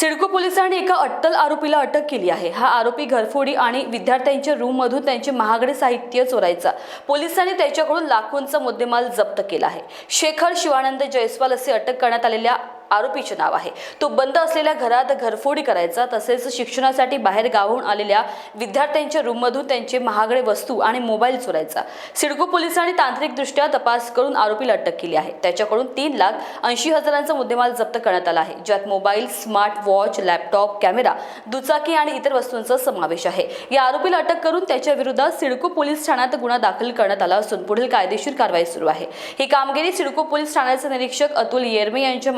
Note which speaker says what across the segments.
Speaker 1: सिडको पोलिसांनी एका अट्टल आरोपीला अटक केली आहे. हा आरोपी घरफोडी आणि विद्यार्थ्यांच्या रूममधून त्यांचे महागडे साहित्य चोरायचा. पोलिसांनी त्याच्याकडून लाखोंचा मुद्देमाल जप्त केला आहे. शेखर शिवानंद जयस्वाल असे अटक करण्यात आलेल्या आरोपीचे नाव आहे. तो बंद असलेल्या घरात घरफोडी करायचा तसेच शिक्षणासाठी बाहेर गावून आलेल्या विद्यार्थ्यांच्या रूममधून त्यांचे महागडे वस्तू आणि मोबाईल चोरायचा. सिडको पोलिसांनी तांत्रिकदृष्ट्या तपास करून आरोपीला अटक केली आहे. त्याच्याकडून तीन लाख ऐंशी हजारांचा मुद्देमाल जप्त करण्यात आला आहे ज्यात mobile smart watch laptop camera दुचाकी आणि इतर वस्तूंचा समावेश आहे. या आरोपीला अटक करून त्याच्या विरोधात सिडको पोलीस ठाण्यात गुन्हा दाखल करण्यात आला असून पुढील कायदेशीर कारवाई सुरू आहे. ही कामगिरी सिडको पोलीस ठाण्याचे निरीक्षक अतुल येरमे यांच्या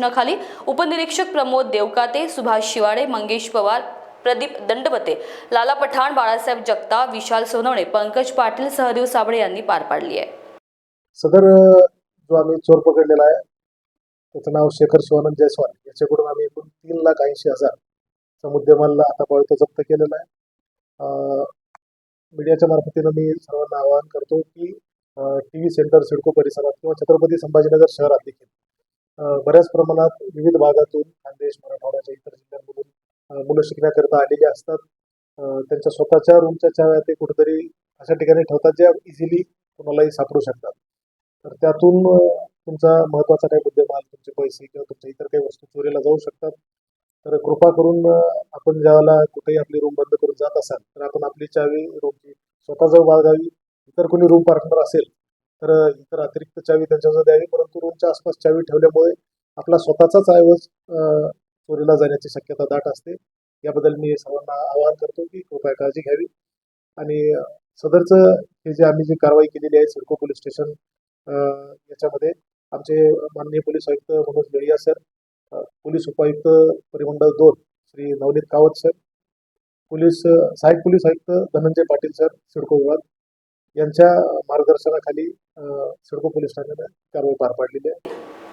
Speaker 1: मार्गदर्शनाखाली उपनिरीक्षक प्रमोद देवकाते सुभाष शिवाडे मंगेश पवार प्रदीप दंडपते लाला पठाण बाळासाहेब जगताप विशाल सोनवणे पंकज पाटील सहदेव साबळे यांनी पार पाडली आहे.
Speaker 2: सदर जो आम्ही चोर पकडलेला आहे त्याचं नाव शेखर शिवानंद जयस्वाल याच्याकडून आम्ही एकूण तीन लाख ऐंशी हजारचा मुद्देमाल आता बळतो जप्त केलेला आहे. मीडियाच्या मार्फतीनं मी सर्वांना आवाहन करतो की टी व्ही सेंटर सिडको परिसरात किंवा छत्रपती संभाजीनगर शहरात देखील बऱ्याच प्रमाणात विविध भागातून खानदेश मराठवाड्याच्या इतर जिल्ह्यांमधून मुलं शिकण्याकरता आलेली असतात. त्यांच्या स्वतःच्या रूमच्या चाव्या ते कुठेतरी अशा ठिकाणी ठेवतात ज्या इझिली कोणालाही सापडू शकतात. तर त्यातून तुमचा महत्त्वाचा काही मुद्देमाल तुमचे पैसे किंवा तुमच्या इतर काही वस्तू चोरीला जाऊ शकतात. तर कृपा करून आपण ज्यावेळेला कुठेही आपली रूम बंद करून जात असाल तर आपण आपली चावी रूमची स्वतःजवळ बाळगावी इतर कोणी रूम पार्टनर असेल तर इतर अतिरिक्त चावी त्यांच्याजवळ द्यावी परंतु रूमच्या आसपास चावी ठेवल्यामुळे आपला स्वतःचाच ऐवज चोरीला जाण्याची शक्यता दाट असते. याबद्दल मी सर्वांना आवाहन करतो की कृपया काळजी घ्यावी. आणि सदरचं हे जे आम्ही जी कारवाई केलेली आहे सिडको पोलीस स्टेशन याच्यामध्ये आमचे माननीय पोलीस आयुक्त मनोज लोहिया सर पोलीस उपायुक्त परिमंडळ दोन श्री नवनीत कावत सर पोलीस अ, सहाय्यक पोलीस आयुक्त धनंजय पाटील सर सिडको विभाग यांच्या मार्गदर्शनाखाली अ, सिडको पोलीस ठाण्याने कारवाई पार पाडलेली आहे.